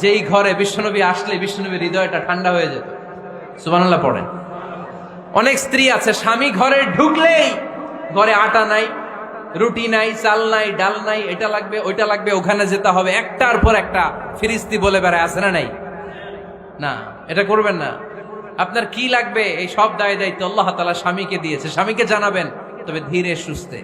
যেই ঘরে বিশ্বনবী আসলে বিশ্বনবীর হৃদয়টা ঠান্ডা হয়ে যেত। সুবহানাল্লাহ পড়েন। অনেক স্ত্রী আছে, স্বামী ঘরে ঢুকলেই ঘরে আটা নাই, রুটি নাই, চাল নাই, ডাল নাই, এটা লাগবে, ওইটা লাগবে, ওখানে যেতে হবে। একটার পর একটা ফিরিস্তি বলে বেড়ায়, আছে না নাই? না, এটা করবেন না। আপনার কি লাগবে? এই সব দায় দায়িত্ব আল্লাহ তালা স্বামীকে দিয়েছে। স্বামীকে জানাবেন, তবে ধীরে সুস্থে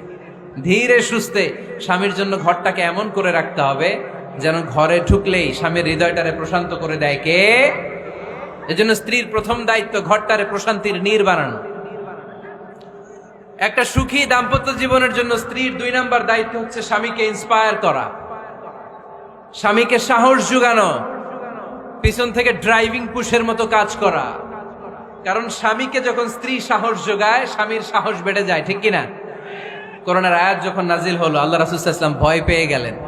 ধীরে সুস্থে স্বামীর জন্য ঘরটাকে এমন করে রাখতে হবে যেন ঘরে ঢুকলেই স্বামীর হৃদয়টারে প্রশান্ত করে দেয় কে? এজন্য স্ত্রীর প্রথম দায়িত্ব ঘরটারে প্রশান্তির নীর বানানো। একটা সুখী দাম্পত্য জীবনের জন্য স্ত্রীর দুই নাম্বার দায়িত্ব হচ্ছে স্বামীকে ইন্সপায়ার করা। স্বামীকে সাহস যোগানো। পিছন থেকে ড্রাইভিং পুশের মতো কাজ করা। কারণ স্বামীকে যখন স্ত্রী সাহস যোগায়, স্বামীর সাহস বেড়ে যায়, ঠিক কিনা? করোনার আয়াত যখন নাজিল হলো, আল্লাহ রাসুল্লাহ ইসলাম ভয় পেয়ে গেলেন।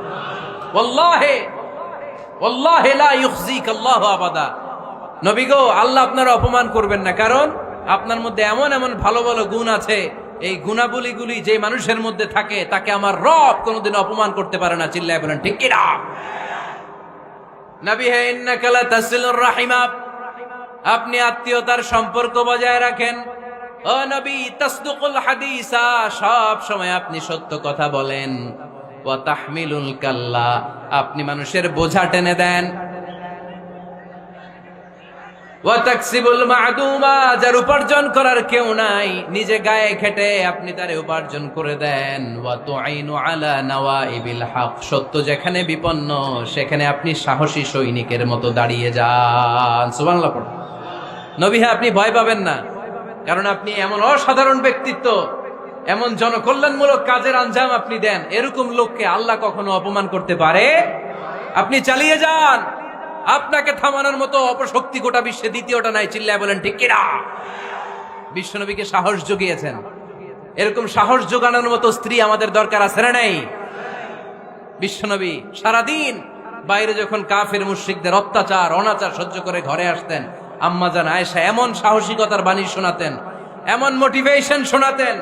আল্লাহু আবাদা। নবী গো, আল্লাহ আপনার অপমান করবেন না। কারণ আপনার মধ্যে এমন এমন ভালো ভালো গুণ আছে। এই গুণাবলীগুলি যে মানুষের মধ্যে থাকে, তাকে আমার রব কোনোদিন অপমান করতে পারে না। চিল্লায় বলেন, ঠিক কিনা? আপনি আত্মীয়তার সম্পর্ক বজায় রাখেন। ও নবী, তাসদুকুল হাদিসা, সব সময় আপনি সত্য কথা বলেন। ওয়া তাহমিলুল কাল্লা, আপনি মানুষের বোঝা টেনে দেন। যার উপার্জন করার কেউ নাই, নিজে গায়ে খেটে আপনি উপার্জন করে দেন। আলা সত্য যেখানে বিপন্ন, সেখানে আপনি সাহসী সৈনিকের মতো দাঁড়িয়ে যান। আপনি ভয় পাবেন না, কারণ আপনি এমন অসাধারণ ব্যক্তিত্ব। এমন জনকল্যাণমূলক কাজের আঞ্জাম আপনি দেন, এরকম লোককে আল্লাহ কখনো অপমান করতে পারে? আপনি চালিয়ে যান। আপনাকে থামানোর মতো অপশক্তি গোটা বিশ্বে দ্বিতীয়টা নাই, চিল্লায় বলেন, ঠিক কিনা? বিশ্বনবীকে সাহস জুগিয়েছেন। এরকম সাহস যোগানোর মতো স্ত্রী আমাদের দরকার আছে না নাই? বিশ্বনবী সারাদিন বাইরে যখন কাফের মুশ্রিকদের অত্যাচার, অনাচার সহ্য করে ঘরে আসতেন আম্মাজান আয়েশা এমন সাহসিকতার বাণী শোনাতেন, এমন মোটিভেশন শোনাতেন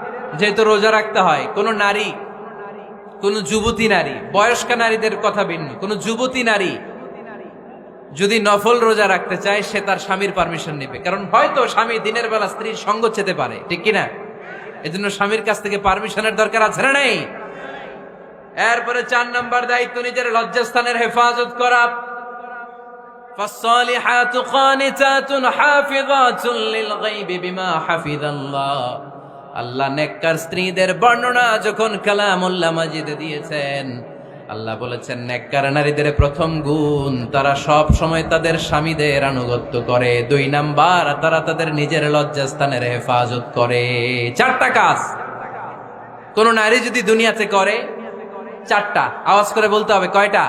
যেহেতু রোজা রাখতে হয় কোন নারী কোন যুবতী নারী বয়স্কা নারীদের কথা ভিন্ন কোন যুবতী নারী যদি নফল রোজা রাখতে চায় সে তার স্বামীর পারমিশন নেবে কারণ হয়তো স্বামী দিনের বেলা স্ত্রীর সঙ্গ চেতে পারে ঠিক কিনা এজন্য স্বামীর কাছ থেকে পারমিশনের দরকার আছে না নেই এরপরে চার নাম্বার দায়িত্ব নিজের লজ্জাস্থানের হেফাজত করা فالصالحات قانتات حافظات للغيب بما حفظ الله আল্লাহ নেককার স্ত্রীদের বর্ণনা যখন কালামুল্লাহ মাজিদে দিয়েছেন, আল্লাহ বলেছেন, নেককার নারীদের প্রথম গুণ, তারা সব সময় তাদের স্বামীদের আনুগত্য করে। দুই নাম্বার, তারা তাদের নিজের লজ্জাস্থানের হেফাজত করে। চারটা কাজ। কোন নারী যদি দুনিয়াতে করে, চারটা। আওয়াজ করে বলতে হবে, কয়টা?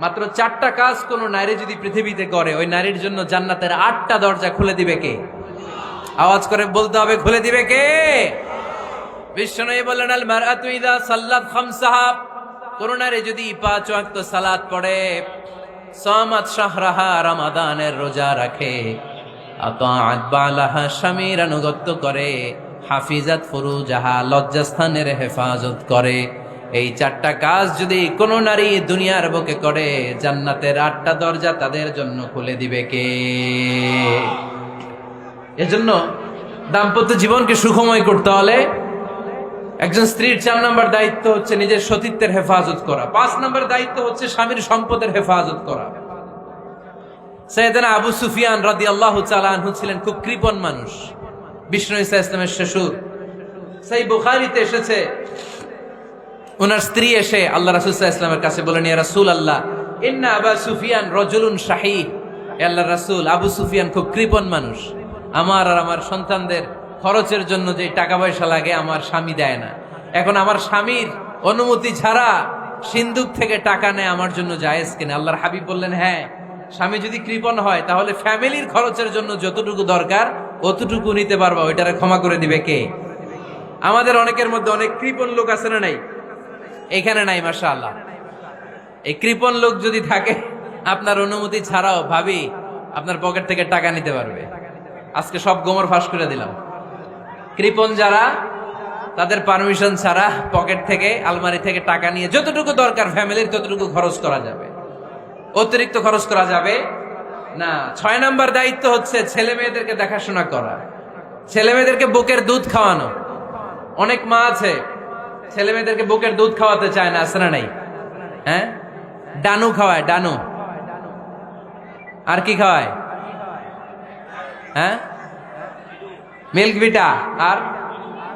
মাত্র চারটা কাজ কোন নারী যদি পৃথিবীতে করে, ওই নারীর জন্য জান্নাতের আটটা দরজা খুলে দিবে কে? আওয়াজ করে বলতে হবে, খুলে দিবে কে? বিশ্বনবী বললেন আল মারআতু ইযা সাল্লাত খামসাহা। কোন নারী যদি পাঁচ ওয়াক্ত সালাত পড়ে, সামাত শাহরাহা রমাদানের রোজা রাখে। আতাআত বালাহা স্বামীর আনুগত্য করে, হাফিজাত ফুরুজাহা লজ্জাস্থানের হেফাজত করে। এই চারটা কাজ যদি কোনো নারী দুনিয়ার বুকে করে, জান্নাতের আটটা দরজা তাদের জন্য খুলে দিবে কে? এজন্য দাম্পত্য জীবনকে সুখময় করতে হলে একজন স্ত্রীর চার নম্বর দায়িত্ব হচ্ছে নিজের সতীত্বের হেফাজত করা। পাঁচ নম্বর দায়িত্ব হচ্ছে স্বামীর সম্পদের হেফাজত করা। সৈয়দনা আবু সুফিয়ান রাদি আল্লাহ চালানহু ছিলেন খুব কৃপণ মানুষ। বিষ্ণু ইসা ইসলামের শ্বশুর। সেই বুখারিতে এসেছে ওনার স্ত্রী এসে আল্লাহ রাসুল্লাহ ইসলামের কাছে বলেন, ইয়া রাসূল আল্লাহ ইন্না আবা সুফিয়ান রজুলুন শাহী আল্লাহ রাসূল আবু সুফিয়ান খুব কৃপণ মানুষ। আমার আর আমার সন্তানদের খরচের জন্য যে টাকা পয়সা লাগে, আমার স্বামী দেয় না। এখন আমার স্বামীর অনুমতি ছাড়া সিন্ধুক থেকে টাকা নেয় আমার জন্য জায়েজ কিনা? আল্লাহর হাবিব বললেন হ্যাঁ স্বামী যদি কৃপণ হয়, তাহলে ফ্যামিলির খরচের জন্য যতটুকু দরকার, অতটুকু নিতে পারবা। ওইটারে ক্ষমা করে দিবে কে? আমাদের অনেকের মধ্যে অনেক কৃপণ লোক আছে না নাই? এখানে নাই মাসা আল্লাহ এই কৃপণ লোক যদি থাকে, আপনার অনুমতি ছাড়াও ভাবি আপনার পকেট থেকে টাকা নিতে পারবে। আজকে সব গোমর ফাঁস করে দিলাম। কৃপন যারা, তাদের পারমিশন ছাড়া পকেট থেকে, আলমারি থেকে টাকা নিয়ে যতটুকু দরকার ফ্যামিলির ততটুকু খরচ করা যাবে। অতিরিক্ত খরচ করা যাবে না। ছয় নাম্বার দায়িত্ব হচ্ছে ছেলে মেয়েদেরকে দেখাশোনা করা। ছেলে মেয়েদেরকে বুকের দুধ খাওয়ানো। অনেক মা আছে, ছেলে মেয়েদেরকে বুকের দুধ খাওয়াতে চায় না না নাই? হ্যাঁ? ডানু খাওয়ায়, ডানু। আর কি খাওয়ায়? হ্যাঁ মিল্ক ভিটা আর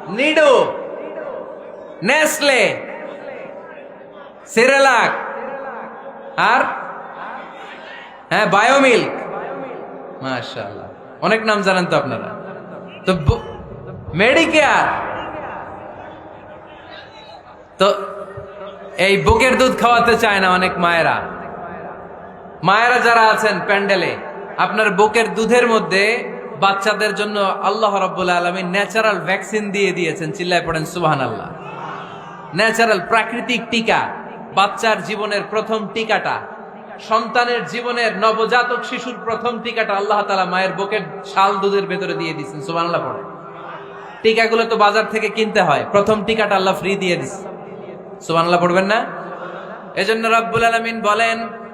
নিডো নেসলে সেরেলাক আর হ্যাঁ বায়োমিল্ক মাশাআল্লাহ অনেক নাম জানেন তো আপনারা তো মেডিকেয়ার তো এই বুকের দুধ খাওয়াতে চায় না অনেক মায়েরা মায়েরা যারা আছেন প্যান্ডেলে আপনার বুকের দুধের মধ্যে বাচ্চাদের জন্য আল্লাহ রব্বুল আলমী ন্যাচারাল ভ্যাকসিন দিয়ে দিয়েছেন, চিল্লায় পড়েন সুবাহান আল্লাহ ন্যাচারাল প্রাকৃতিক টিকা, বাচ্চার জীবনের প্রথম টিকাটা, সন্তানের জীবনের নবজাতক শিশুর প্রথম টিকাটা আল্লাহ তালা মায়ের বুকের শাল দুধের ভেতরে দিয়ে দিচ্ছেন সুবাহ পড়ে। টিকাগুলো তো বাজার থেকে কিনতে হয়, প্রথম টিকাটা আল্লাহ ফ্রি দিয়ে দিচ্ছে সুবহানাল্লাহ পড়বেন না? এজন্য রব্বুল আলামিন বলেন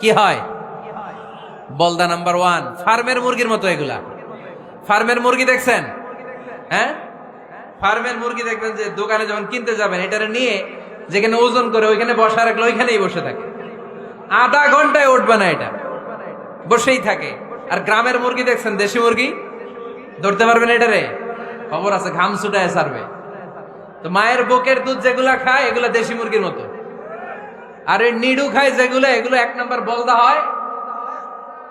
কি হয়? বলদা নাম্বার ওয়ান ফার্মের মুরগির মতো এগুলা। ফার্মের মুরগি দেখছেন? হ্যাঁ? ফার্মের মুরগি দেখবেন যে দোকানে যখন কিনতে যাবেন এটা নিয়ে যেখানে ওজন করে ওইখানে বসা রাখলে ওইখানেই বসে থাকে। আধা ঘন্টায় উঠবে না এটা। বসেই থাকে। আর গ্রামের মুরগি দেখছেন? দেশি মুরগি? ধরতে পারবেন এটারে? খবর আছে, ঘাম ছুটায় সারবে তো মায়ের বুকের দুধ যেগুলা খায়, এগুলা দেশি মুরগির মতো। আর এই নিডু খায় যেগুলো, এগুলো এক নম্বর বলদা হয়।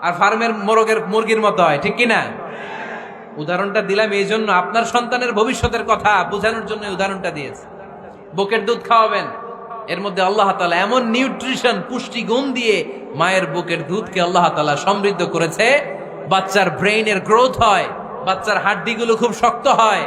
আর ফার্মের মোরগের, মুরগির মতো হয়, ঠিক কিনা? উদাহরণটা দিলাম এই জন্য। আপনার সন্তানের ভবিষ্যতের কথা বোঝানোর জন্য উদাহরণটা দিয়েছে। বুকের দুধ খাওয়াবেন। এর মধ্যে আল্লাহ তালা এমন নিউট্রিশন, পুষ্টি গুণ দিয়ে মায়ের বুকের দুধকে আল্লাহ তালা সমৃদ্ধ করেছে। বাচ্চার ব্রেইনের গ্রোথ হয়, বাচ্চার হাড্ডিগুলো খুব শক্ত হয়।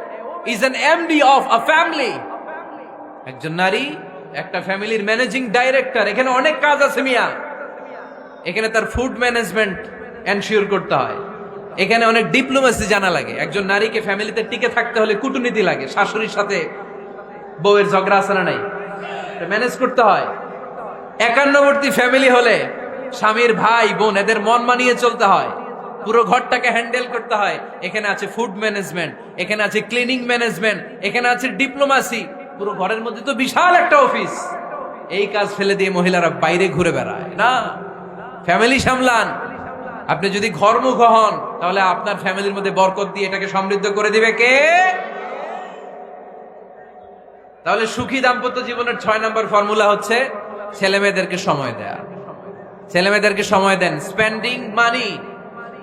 is an MD of a family একজন নারী, একটা ফ্যামিলির ম্যানেজিং ডাইরেক্টর। এখানে অনেক কাজ আছে মিয়া। এখানে তার ফুড ম্যানেজমেন্ট এনশিওর করতে হয়। এখানে অনেক ডিপ্লোমেসি জানা লাগে। একজন নারীকে ফ্যামিলিতে টিকে থাকতে হলে কূটনীতি লাগে। শাশুড়ির সাথে বউয়ের ঝগড়া আছে না নাই? ম্যানেজ করতে হয়। একান্নবর্তী ফ্যামিলি হলে স্বামীর ভাই, বোন, এদের মন মানিয়ে চলতে হয়। পুরো ঘরটাকে হ্যান্ডেল করতে হয়। এখানে আছে ফুড ম্যানেজমেন্ট, এখানে আছে ক্লিনিং ম্যানেজমেন্ট, এখানে আছে ডিপ্লোমাসি। পুরো ঘরের মধ্যে তো বিশাল একটা অফিস। এই কাজ ফেলে দিয়ে মহিলারা বাইরে ঘুরে বেড়ায়, না? ফ্যামিলি সামলান। আপনি যদি ঘরমুখ হন, তাহলে আপনার ফ্যামিলির মধ্যে বরকত দিয়ে এটাকে সমৃদ্ধ করে দিবে কে? তাহলে সুখী দাম্পত্য জীবনের ছয় নম্বর ফর্মুলা হচ্ছে ছেলে মেয়েদেরকে সময় দেয়া। ছেলে মেয়েদেরকে সময় দেন। Spending money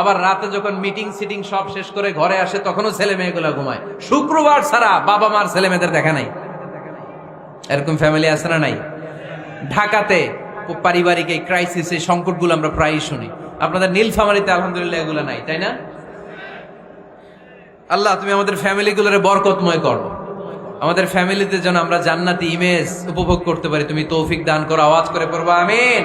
আবার রাতে যখন মিটিং সিটিং সব শেষ করে ঘরে আসে, তখনও ছেলে মেয়েগুলো ঘুমায়। শুক্রবার ছাড়া বাবা মার ছেলে মেয়েদের দেখা নাই। এরকম ফ্যামিলি আছে না নাই? ঢাকাতে পারিবারিক এই ক্রাইসিস এই সংকটগুলো আমরা প্রায়ই শুনি। আপনাদের নীলফামারিতে আলহামদুলিল্লাহ এগুলো নাই, তাই না? আল্লাহ, তুমি আমাদের ফ্যামিলিগুলোরে বরকতময় করো। আমাদের ফ্যামিলিতে যেন আমরা জান্নাতি ইমেজ উপভোগ করতে পারি। তুমি তৌফিক দান করো, আওয়াজ করে পড়ব, আমিন।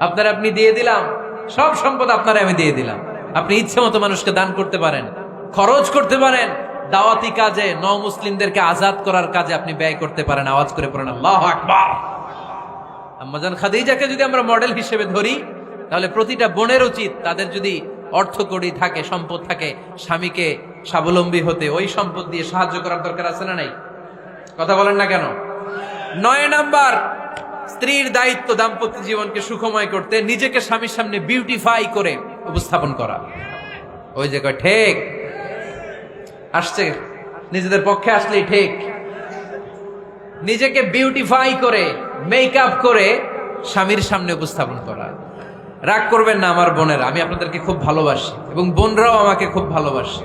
আপনার আপনি দিয়ে দিলাম। সব সম্পদ আপনারা আমি দিয়ে দিলাম। আপনি ইচ্ছে মতো মানুষকে দান করতে পারেন, খরচ করতে পারেন, দাওয়াতি কাজে ন মুসলিমদেরকে আজাদ করার কাজে আপনি ব্যয় করতে পারেন। আওয়াজ করে পড়েন, আল্লাহ আকবার! আম্মাজান খাদিজাকে যদি আমরা মডেল হিসেবে ধরি, তাহলে প্রতিটা বোনের উচিত তাদের যদি অর্থ কড়ি থাকে, সম্পদ থাকে, স্বামীকে স্বাবলম্বী হতে। ওই সম্পদ দিয়ে সাহায্য করার দরকার আছে না নাই? কথা বলেন না কেন? নয় নাম্বার স্ত্রীর দায়িত্ব দাম্পত্য জীবনকে সুখময় করতে, নিজেকে স্বামীর সামনে বিউটিফাই করে উপস্থাপন করা। ওই যে ঠিক। আসছে। নিজেদের পক্ষে আসলেই ঠিক। নিজেকে বিউটিফাই করে মেকআপ করে স্বামীর সামনে উপস্থাপন করা। রাগ করবেন না আমার বোনেরা, আমি আপনাদেরকে খুব ভালোবাসি এবং বোনরাও আমাকে খুব ভালোবাসে।